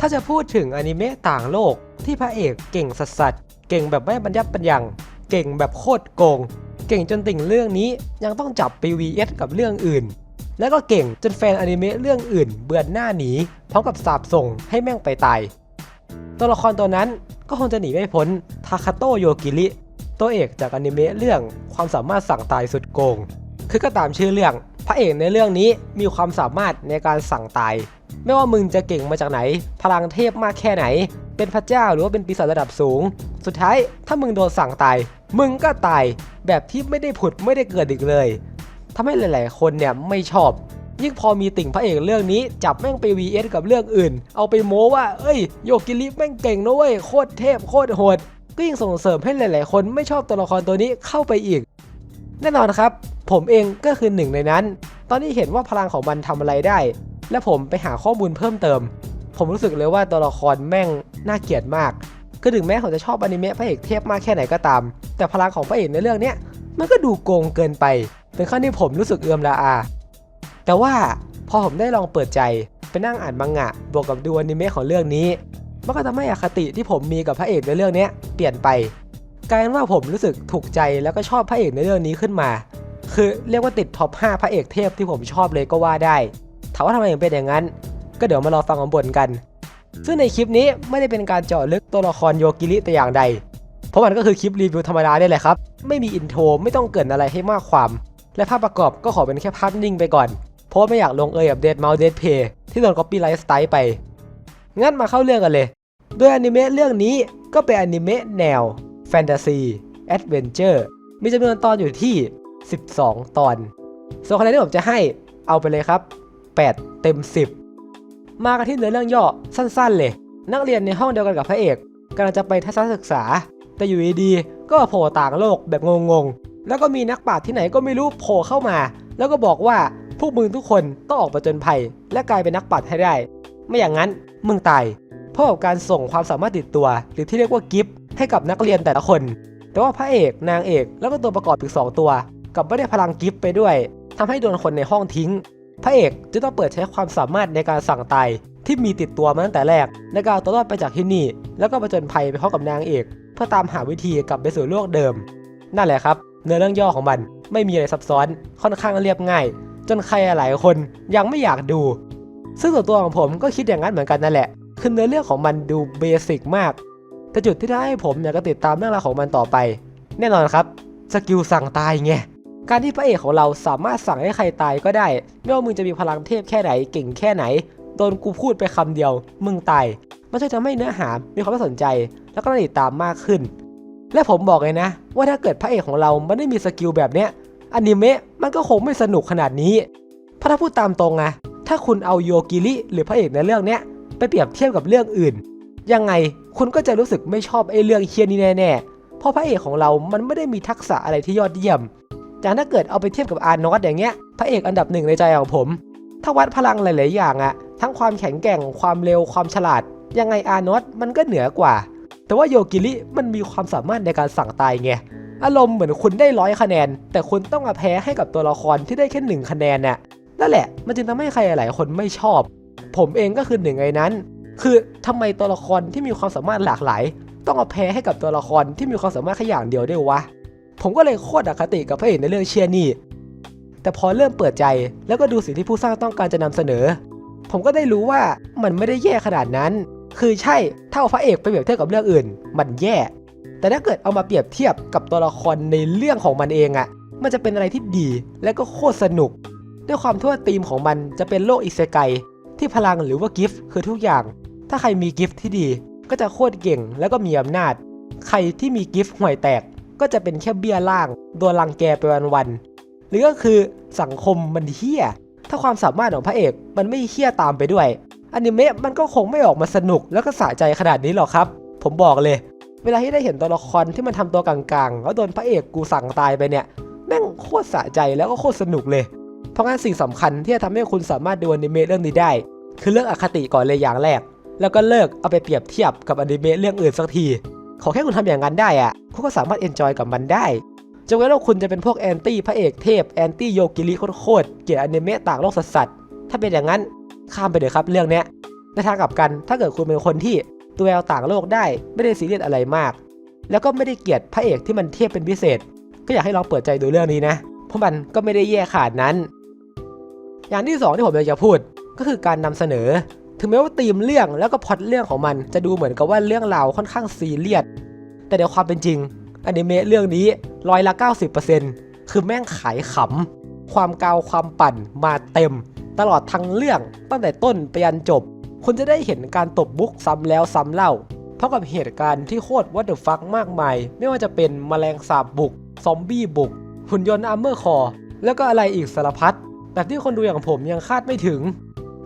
ถ้าจะพูดถึงอนิเมะต่างโลกที่พระเอกเก่งสัสสัสๆเก่งแบบไม่บรรยับบรรยัง เก่งแบบโคตรโกง เก่งจนติ่งเรื่องนี้ยังต้องจับไป VS กับเรื่องอื่น แล้วก็เก่งจนแฟนอนิเมะเรื่องอื่น เบื่อหน้าหนีพร้อมกับสาบส่งให้แม่งไปตายตัวละครตัวนั้นก็คงจะหนีไม่พ้นทาคาโตโยกิริตัวเอกจากอนิเมะเรื่องความสามารถสั่งตายสุดโกง คือก็ตามชื่อเรื่อง พระเอกในเรื่องนี้มีความสามารถในการสั่งตาย ไม่ว่ามึงจะเก่งมาจากไหน พลังเทพมากแค่ไหน เป็นพระเจ้าหรือว่าเป็นปีศาจระดับสูง สุดท้ายถ้ามึงโดนสั่งตาย มึงก็ตายแบบที่ไม่ได้ผุดไม่ได้เกิดอีกเลยทำให้หลาย ๆ คนเนี่ยไม่ชอบ ยิ่งพอมีติ่งพระเอกเรื่องนี้ จับแม่งไป VS กับเรื่องอื่น เอาไปโม้ว่า เอ้ย โยกิริแม่งเก่งนะเว้ยโคตรเทพโคตรโหดก็ยิ่งส่งเสริมให้หลาย ๆ คนไม่ชอบตัวละครตัวนี้เข้าไปอีก แน่นอนครับ ผมเองก็คือหนึ่งในนั้น ตอนนี้เห็นว่าพลังของมันทำอะไรได้ และผมไปหาข้อมูลเพิ่มเติม ผมรู้สึกเลยว่าตัวละครแม่งน่าเกลียดมาก คือถึงแม้ผมจะชอบอนิเมะพระเอกเทพมากแค่ไหนก็ตาม แต่พลังของพระเอกในเรื่องเนี้ยมันก็ดูโกงเกินไปถึงขั้นที่ผมรู้สึกเอือมละอา แต่ว่าพอผมได้ลองเปิดใจไปนั่งอ่านมังงะ บวกกับดูอนิเมะของเรื่องนี้ มันก็ทำให้อคติที่ผมมีกับพระเอกในเรื่องเนี้ยเปลี่ยนไปกลายเป็นว่าผมรู้สึกถูกใจแล้วก็ชอบพระเอกในเรื่องนี้ขึ้นมา คือเรียกว่าติดท็อป 5 พระเอกเทพที่ผมชอบเลยก็ว่าได้ ถามว่าทำไมถึงเป็นอย่างนั้น ก็เดี๋ยวมารอฟังผมบ่นกัน ซึ่งในคลิปนี้ไม่ได้เป็นการเจาะลึกตัวละครโยกิริแต่อย่างใด เพราะมันก็คือคลิปรีวิวธรรมดาเนี่ยแหละครับ ไม่มีอินโทรไม่ต้องเกินอะไรให้มากความ และภาพประกอบก็ขอเป็นแค่ภาพนิ่งไปก่อน เพราะไม่อยากลงเอยกับเดดเมาเดดเพย์ที่โดนก๊อปปี้ไลฟ์สไตล์ไป งั้นมาเข้าเรื่องกันเลย โดยอนิเมะเรื่องนี้ก็เป็นอนิเมะแนวแฟนตาซีแอดเวนเจอร์มีจำนวนตอนอยู่ที่ 12 ตอน ส่วนคะแนนที่ผมจะให้เอาไปเลยครับ 8 เต็ม 10 มากันที่เนื้อเรื่องย่อสั้นๆเลย นักเรียนในห้องเดียวกันกับพระเอกกำลังจะไปทัศนศึกษา แต่อยู่ดีๆก็โผล่ต่างโลกแบบงงๆ แล้วก็มีนักปราชญ์ที่ไหนก็ไม่รู้โผล่เข้ามา แล้วก็บอกว่าพวกมึงทุกคนต้องออกประจนภัย และกลายเป็นนักปราชญ์ให้ได้ ไม่อย่างนั้นมึงตายเพราะกับการส่งความสามารถติดตัว หรือที่เรียกว่ากิฟต์ให้กับนักเรียนแต่ละคน แต่ว่าพระเอกนางเอกแล้วก็ตัวประกอบอีกสองตัว กับไม่ได้พลังกิฟต์ไปด้วยทำให้โดนคนในห้องทิ้ง พระเอกจึงต้องเปิดใช้ความสามารถในการสั่งตายที่มีติดตัวมาตั้งแต่แรกในการเอาตัวรอดไปจากที่นี่ แล้วก็ประจนภัยไปพร้อมกับนางเอก เพื่อตามหาวิธีกลับไปสู่โลกเดิม นั่นแหละครับ เนื้อเรื่องย่อของมันไม่มีอะไรซับซ้อนค่อนข้างเรียบง่าย จนใครหลายคนยังไม่อยากดู ซึ่งส่วนตัวของผมก็คิดอย่างนั้นเหมือนกันนั่นแหละคือเนื้อเรื่องของมันดูเบสิกมากแต่จุดที่ได้ให้ผมอยากจะติดตามเรื่องราวของมันต่อไป แน่นอนครับสกิลสั่งตายไง การที่พระเอกของเราสามารถสั่งให้ใครตายก็ได้ ไม่ว่ามึงจะมีพลังเทพแค่ไหนเก่งแค่ไหนโดนกูพูดไปคำเดียว มึงตายมันจะทำให้เนื้อหา มีความน่าสนใจ แล้วก็น่าติดตามมากขึ้น และผมบอกเลยนะ ว่าถ้าเกิดพระเอกของเรามันไม่มีสกิลแบบเนี้ยอนิเมะมันก็คงไม่สนุกขนาดนี้เพราะถ้าพูดตามตรงนะถ้าคุณเอาโยกิริหรือพระเอกในเรื่องเนี้ยไปเปรียบเทียบกับเรื่องอื่น ยังไงคุณก็จะรู้สึกไม่ชอบไอ้เรื่องเคียนี้แน่ๆเพราะพระเอกของเรามันไม่ได้มีทักษะอะไรที่ยอดเยี่ยม จากถ้าเกิดเอาไปเทียบกับอาร์นอตอย่างเงี้ย พระเอกอันดับหนึ่งในใจของผม ถ้าวัดพลังหลาย ๆ อย่างอะทั้งความแข็งแกร่ง ความเร็ว ความฉลาด ยังไงอาร์นอตมันก็เหนือกว่า แต่ว่าโยกิริมันมีความสามารถในการสั่งตายไง อารมณ์เหมือนคุณได้ร้อยคะแนน แต่คุณต้องมาแพ้ให้กับตัวละครที่ได้แค่หนึ่งคะแนนน่ะ นั่นแหละ มันจึงทำให้ใครหลายคนไม่ชอบ ผมเองก็คือหนึ่งในนั้น คือทำไมตัวละครที่มีความสามารถหลากหลาย ต้องเอาแพ้ให้กับตัวละครที่มีความสามารถแค่อย่างเดียวด้วยวะ ผมก็เลยโคตรอคติกับพระเอกในเรื่องเชียร์นี่ แต่พอเริ่มเปิดใจแล้วก็ดูสิ่งที่ผู้สร้างต้องการจะนำเสนอ ผมก็ได้รู้ว่ามันไม่ได้แย่ขนาดนั้น คือใช่ถ้าเอาพระเอกไปเปรียบเทียบกับเรื่องอื่น มันแย่ แต่ถ้าเกิดเอามาเปรียบเทียบกับตัวละครในเรื่องของมันเองอะมันจะเป็นอะไรที่ดีและก็โคตรสนุก ด้วยความที่วธีมของมันจะเป็นโลกอิเซไกที่พลังหรือว่ากิฟต์คือทุกอย่าง ถ้าใครมีกิฟต์ที่ดี ก็จะโคตรเก่งแล้วก็มีอำนาจ ใครที่มีกิฟต์ห่วยแตก ก็จะเป็นแค่เบี้ยล่างโดนรังแกไปวันๆหรือก็คือสังคมมันเฮี้ยถ้าความสามารถของพระเอกมันไม่เฮี้ยตามไปด้วยอนิเมะมันก็คงไม่ออกมาสนุกแล้วก็สะใจขนาดนี้หรอกครับ ผมบอกเลย เวลาที่ได้เห็นตัวละครที่มันทำตัวกลางๆแล้วโดนพระเอกกูสั่งตายไปเนี่ยแม่งโคตรสะใจแล้วก็โคตรสนุกเลย เพราะงั้นสิ่งสำคัญที่จะทำให้คุณสามารถดูอนิเมะเรื่องนี้ได้ คือเลิกอคติก่อนเลยอย่างแรก แล้วก็เลิกเอาไปเปรียบเทียบกับอนิเมะเรื่องอื่นสักที ขอแค่คุณทำอย่างนั้นได้อะคุณก็สามารถเอนจอยกับมันได้จะไว้ว่าคุณจะเป็นพวกแอนตี้พระเอกเทพแอนตี้โยกิริโคตรเกลียดอนิเมะต่างโลกสัสๆถ้าเป็นอย่างนั้นข้ามไปเถอะครับเรื่องเนี้ยในทางกลับกันถ้าเกิดคุณเป็นคนที่ตัวแววต่างโลกได้ไม่ได้ซีเรียสอะไรมาก แล้วก็ไม่ได้เกลียดพระเอกที่มันเทียบเป็นพิเศษ ก็อยากให้ลองเปิดใจดูเรื่องนี้นะ เพราะมันก็ไม่ได้แย่ขาดนั้น อย่างที่สองที่ผมอยากจะพูดก็คือการนำเสนอ ถึงแม้ว่าธีมเรื่องแล้วก็พล็อตเรื่องของมัน จะดูเหมือนกับว่าเรื่องราวค่อนข้างซีเรียสแต่ในความเป็นจริงอนิเมะเรื่องนี้ร้อยละ 90%คือแม่งขายขำ ความกาวความปั่นมาเต็ม ตลอดทั้งเรื่องตั้งแต่ต้นไปยันจบ คุณจะได้เห็นการตบบุกซ้ำแล้วซ้ำเล่าเพราะกับเหตุการณ์ที่โคตรวัตเดอร์ฟักมากมาย ไม่ว่าจะเป็นแมลงสาบบุก ซอมบี้บุก หุ่นยนต์อาร์เมอร์คอร์แล้วก็อะไรอีกสารพัดแบบที่คนดูอย่างผมยังคาดไม่ถึง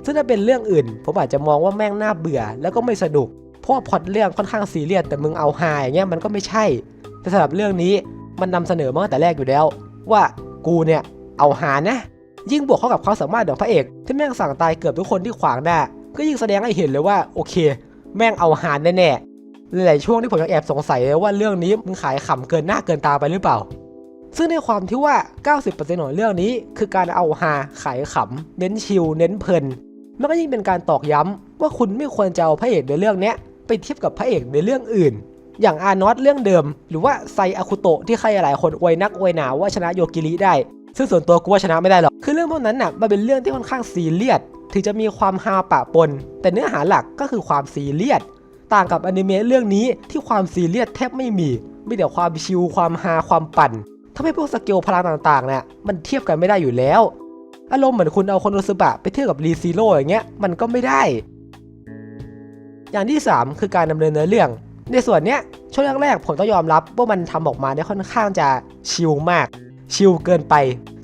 ซึ่งถ้าเป็นเรื่องอื่น ผมอาจจะมองว่าแม่งน่าเบื่อ แล้วก็ไม่สนุก เพราะพอตเรื่องค่อนข้างซีเรียสแต่มึงเอาฮาอย่างเงี้ยมันก็ไม่ใช่ แต่สำหรับเรื่องนี้มันนำเสนอมาตั้งแต่แรกอยู่แล้ว ว่ากูเนี่ยเอาหานะ ยิ่งบวกเข้ากับความสามารถของพระเอกที่แม่งสั่งตายเกือบทุกคนที่ขวางหน้าก็ยิ่งแสดงให้เห็นเลยว่าโอเค แม่งเอาหาแน่ๆหลายช่วงที่ผมยังแอบสงสัยเลยว่าเรื่องนี้มึงขายขำเกินหน้าเกินตาไปหรือเปล่า ซึ่งในความที่ว่า 90%ของเรื่องนี้คือการเอาฮาขายขำเน้นชิลเน้นเพลิน มันก็ยิ่งเป็นการตอกย้ำว่าคุณไม่ควรจะเอาพระเอกในเรื่องนี้ไปเทียบกับพระเอกในเรื่องอื่น อย่างอานอตเรื่องเดิม หรือว่าไซอาคุโตะที่ใครหลายคนอวยนักอวยหนาว่าชนะโยกิริได้ ซึ่งส่วนตัวกูว่าชนะไม่ได้หรอกคือเรื่องพวกนั้นน่ะมันเป็นเรื่องที่ค่อนข้างซีเรียสถึงจะมีความฮาปะปน แต่เนื้อหาหลักก็คือความซีเรียสต่างกับอนิเมะเรื่องนี้ที่ความซีเรียสแทบไม่มีมีแต่ความชิลความฮาความปั่นทำให้พวกสเกลพลังต่างๆเนี่ยมันเทียบกันไม่ได้อยู่แล้ว อารมณ์เหมือนคุณเอาคนโนซึบะไปเทียบกับรีซีโร่อย่างเงี้ยมันก็ไม่ได้ อย่างที่ 3 คือการดำเนินเนื้อเรื่อง ในส่วนเนี้ยช่วงแรกๆผมต้องยอมรับว่ามันทำออกมาได้ค่อนข้างจะชิลมาก ชิลเกินไป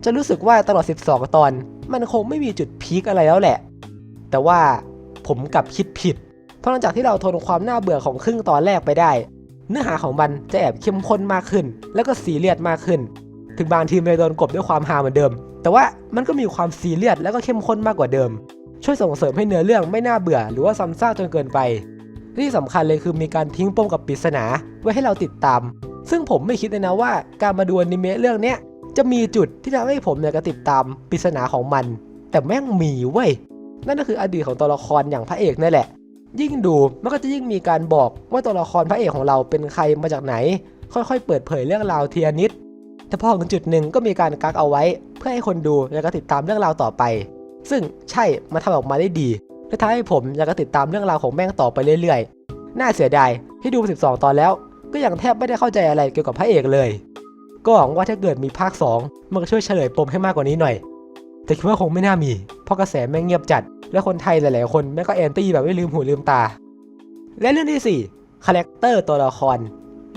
จะรู้สึกว่าตลอด 12 ตอน มันคงไม่มีจุดพีคอะไรแล้วแหละ แต่ว่าผมกลับคิดผิด เพราะหลังจากที่เราทนความน่าเบื่อของครึ่งตอนแรกไปได้ เนื้อหาของมันจะแอบเข้มข้นมากขึ้น แล้วก็ซีเรียสมากขึ้น ถึงบางทีมันจะโดนกบด้วยความฮาเหมือนเดิม แต่ว่ามันก็มีความซีเรียสแล้วก็เข้มข้นมากกว่าเดิม ช่วยส่งเสริมให้เนื้อเรื่องไม่น่าเบื่อ หรือว่าซ้ำซากจนเกินไปที่สำคัญเลยคือมีการทิ้งปมกับปริศนาไว้ให้เราติดตาม ซึ่งผมไม่คิดเลยนะว่าการมาดูอนิเมะเรื่องเนี้ยจะมีจุดที่ทำให้ผมอยากจะติดตามปริศนาของมัน แต่แม่งมีเว้ยนั่นก็คืออดีตของตัวละครอย่างพระเอกนั่นแหละ ยิ่งดูมันก็จะยิ่งมีการบอกว่าตัวละครพระเอกของเราเป็นใครมาจากไหน ค่อยๆ เปิดเผยเรื่องราวเทียนิด แต่พอถึงจุดหนึ่งก็มีการกักเอาไว้ เพื่อให้คนดูอยากจะติดตามเรื่องราวต่อไป ซึ่งใช่มันทำออกมาได้ดีและทำให้ผมอยากจะติดตามเรื่องราวของแม่งต่อไปเรื่อยๆ น่าเสียดายที่ดู12 ตอนแล้ว ก็ยังแทบไม่ได้เข้าใจอะไรเกี่ยวกับพระเอกเลย ก็หวังว่าถ้าเกิดมีภาค 2 มันก็ช่วยเฉลยปมให้มากกว่านี้หน่อย แต่คิดว่าคงไม่น่ามี เพราะกระแสแม่งเงียบจัด และคนไทยหลายๆ คนแม่งก็แอนตี้แบบไม่ลืมหูลืมตา และเรื่องที่4คาแรคเตอร์ตัวละคร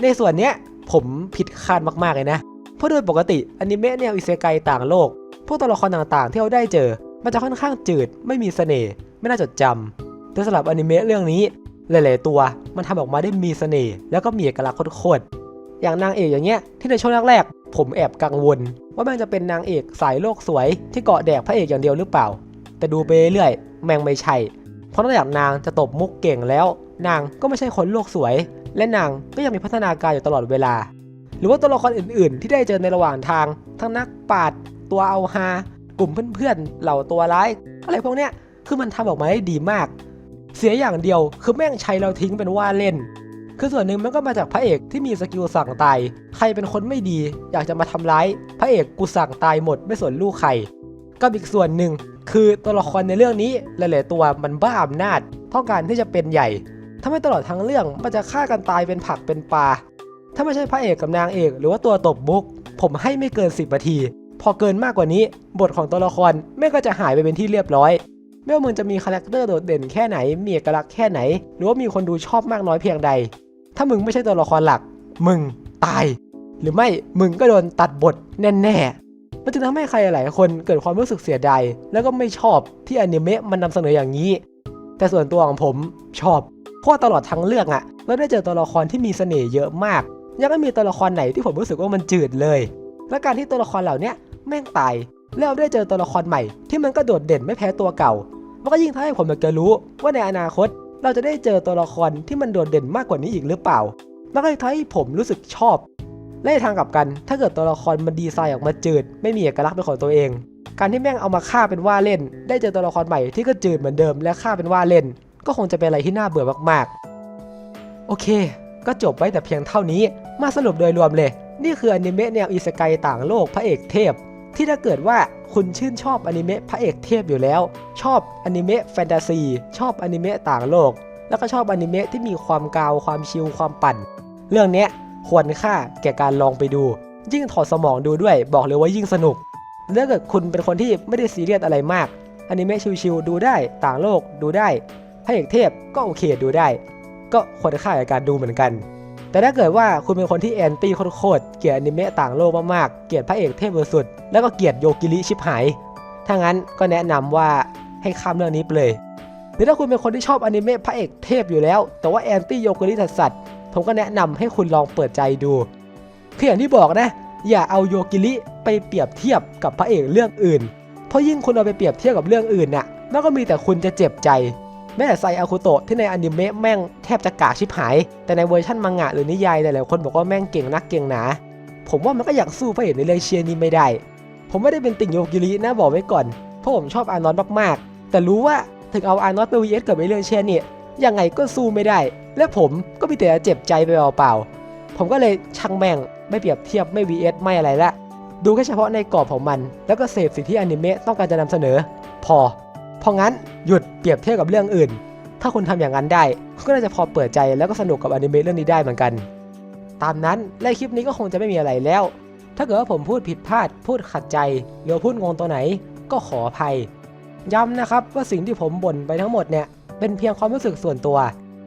ในส่วนเนี้ยผมผิดคาดมากๆเลยนะเราะโดยปกติอนิเมะแนวอิเซไกต่างโลก พวกตัวละครต่างๆ ที่เราได้เจอ มันจะค่อนข้างจืด ไม่มีเสน่ห์ ไม่น่าจดจำแต่สำหรับอนิเมะเรื่องนี้ หลายๆตัว มันทำออกมาได้มีเสน่ห์ แล้วก็มีเอกลักษณ์โคตรๆ อย่างนางเอกอย่างเงี้ย ที่ในช่วงแรกๆ ผมแอบกังวล ว่าแม่งจะเป็นนางเอกสายโลกสวย ที่เกาะแดกพระเอกอย่างเดียวหรือเปล่า แต่ดูไปเรื่อยๆ แม่งไม่ใช่ เพราะนอกจากนางจะตบมุกเก่งแล้ว นางก็ไม่ใช่คนโลกสวย และนางก็ยังมีพัฒนาการอยู่ตลอดเวลา หรือว่าตัวละครอื่น ๆ ที่ได้เจอในระหว่างทาง ทั้งนักปราดตัวเอาฮากลุ่มเพื่อน ๆ เหล่าตัวร้าย อะไรพวกเนี้ยคือมันทำออกมาได้ดีมาก เสียอย่างเดียวคือแม่งใช้เราทิ้งเป็นว่าเล่น คือส่วนหนึ่งมันก็มาจากพระเอกที่มีสกิลสั่งตาย ใครเป็นคนไม่ดี อยากจะมาทำร้าย พระเอกกูสั่งตายหมดไม่สนลูกใครกับอีกส่วนหนึ่งคือตัวละครในเรื่องนี้หลายๆตัวมันบ้าอำนาจต้องการที่จะเป็นใหญ่ทำให้ตลอดทั้งเรื่องมันจะฆ่ากันตายเป็นผักเป็นปลา ถ้าไม่ใช่พระเอกกับนางเอก หรือว่าตัวตบบุก ผมให้ไม่เกิน 10นาที พอเกินมากกว่านี้ บทของตัวละครไม่ก็จะหายไปเป็นที่เรียบร้อย ไม่ว่ามึงจะมีคาแรคเตอร์โดดเด่นแค่ไหน มีเอกลักษณ์แค่ไหน หรือว่ามีคนดูชอบมากน้อยเพียงใด ถ้ามึงไม่ใช่ตัวละครหลัก มึงตาย หรือไม่มึงก็โดนตัดบทแน่ๆมันจึงทำให้ใครหลายคนเกิดความรู้สึกเสียดายแล้วก็ไม่ชอบที่อนิเมะมันนำเสนออย่างนี้ แต่ส่วนตัวของผมชอบเพราะตลอดทั้งเรื่องอะเราได้เจอตัวละครที่มีเสน่ห์เยอะมาก ยังไม่มีตัวละครไหนที่ผมรู้สึกว่ามันจืดเลย และการที่ตัวละครเหล่านี้แม่งตายแล้วได้เจอตัวละครใหม่ ที่มันก็โดดเด่นไม่แพ้ตัวเก่า มันก็ยิ่งทำให้ผมอยากจะรู้ว่าในอนาคต เราจะได้เจอตัวละครที่มันโดดเด่นมากกว่านี้อีกหรือเปล่า มันก็เลยทำให้ผมรู้สึกชอบ และทางกลับกัน ถ้าเกิดตัวละครมันดีไซน์ออกมาจืด ไม่มีเอกลักษณ์เป็นของตัวเอง การที่แม่งเอามาฆ่าเป็นว่าเล่น ได้เจอตัวละครใหม่ที่ก็จืดเหมือนเดิม และฆ่าเป็นว่าเล่น ก็คงจะเป็นอะไรที่น่าเบื่อมากๆ โอเค ก็จบไว้แต่เพียงเท่านี้ มาสรุปโดยรวมเลย นี่คืออนิเมะแนวอิสกายต่างโลกพระเอกเทพ ที่ถ้าเกิดว่าคุณชื่นชอบอนิเมะพระเอกเทพอยู่แล้ว ชอบอนิเมะแฟนตาซีชอบอนิเมะต่างโลก แล้วก็ชอบอนิเมะที่มีความกาวความชิลความปั่น เรื่องนี้ควรค่าแก่การลองไปดู ยิ่งถอดสมองดูด้วย บอกเลยว่ายิ่งสนุกถ้าเกิดคุณเป็นคนที่ไม่ได้ซีเรียสอะไรมากอนิเมะชิลๆดูได้ต่างโลกดูได้พระเอกเทพก็โอเคดูได้ ก็ควรค่าแก่การดูเหมือนกัน แต่ถ้าเกิดว่าคุณเป็นคนที่แอนตี้โคตรเกลียดอนิเมะต่างโลกมากๆ เกลียดพระเอกเทพสุด แล้วก็เกลียดโยกิริชิบหาย ถ้างั้นก็แนะนำว่าให้ข้ามเรื่องนี้ไปเลย หรือถ้าคุณเป็นคนที่ชอบอนิเมะพระเอกเทพอยู่แล้ว แต่ว่าแอนตี้โยกิริสัสๆผมก็แนะนำให้คุณลองเปิดใจดู คืออย่างที่บอกนะ อย่าเอาโยกิริไปเปรียบเทียบกับพระเอกเรื่องอื่น เพราะยิ่งคุณเอาไปเปรียบเทียบกับเรื่องอื่นน่ะมันก็มีแต่คุณจะเจ็บใจ แม้แต่ไซอาคุโตะที่ในอนิเมะแม่งแทบจะกากชิบหาย แต่ในเวอร์ชันมังงะหรือนิยายหลายๆคนบอกว่าแม่งเก่งนักเก่งหนา ผมว่ามันก็อยากสู้พระเอกในเรื่องเชียร์นี้ไม่ได้ ผมไม่ได้เป็นติ่งโยกิรินะบอกไว้ก่อน เพราะผมชอบอานอนมากๆ แต่รู้ว่าถึงเอาอานอนไป vs กับไอเรื่องเชียร์เนี่ยยังไงก็สู้ไม่ได้ และผมก็มีแต่จะเจ็บใจไปเปล่าๆผมก็เลยช่างแม่งไม่เปรียบเทียบไม่ vs ไม่อะไรละดูแค่เฉพาะในกรอบของมัน แล้วก็เสพสิ่งที่อนิเมะต้องการจะนำเสนอ พอ เพราะงั้นหยุดเปรียบเทียบกับเรื่องอื่น ถ้าคุณทำอย่างนั้นได้คุณก็น่าจะพอเปิดใจแล้วก็สนุกกับอนิเมะเรื่องนี้ได้เหมือนกัน ตามนั้นและคลิปนี้ก็คงจะไม่มีอะไรแล้ว ถ้าเกิดว่าผมพูดผิดพลาด พูดขัดใจหรือพูดงงตัวไหน ก็ขออภัย ย้ำนะครับว่าสิ่งที่ผมบ่นไปทั้งหมดเนี่ยเป็นเพียงความรู้สึกส่วนตัว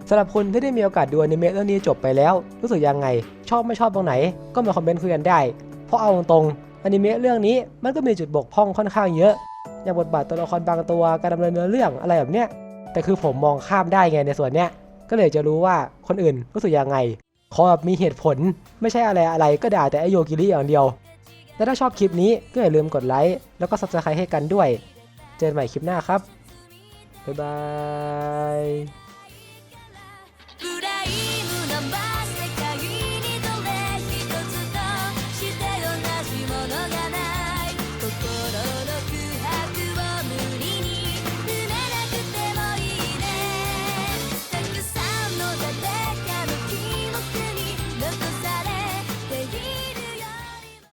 สำหรับคุณที่ได้มีโอกาสดูอนิเมะเรื่องนี้จบไปแล้ว รู้สึกยังไง ชอบไม่ชอบตรงไหน ก็มาคอมเมนต์คุยกันได้ เพราะเอาตรงๆอนิเมะเรื่องนี้มันก็มีจุดบกพร่องค่อนข้างเยอะ อย่างบทบาทตัวละครบางตัวการดำเนินเนื้อเรื่องอะไรแบบเนี้ยแต่คือผมมองข้ามได้ไงในส่วนเนี้ยก็เลยจะรู้ว่าคนอื่นรู้สึกยังไงขอแบบมีเหตุผลไม่ใช่อะไรอะไรก็ด่าแต่อโยกิริอย่างเดียว และถ้าชอบคลิปนี้ก็อย่าลืมกดไลค์แล้วก็ซับสไครต์ให้กันด้วย เจอกันใหม่คลิปหน้าครับ บ๊ายบาย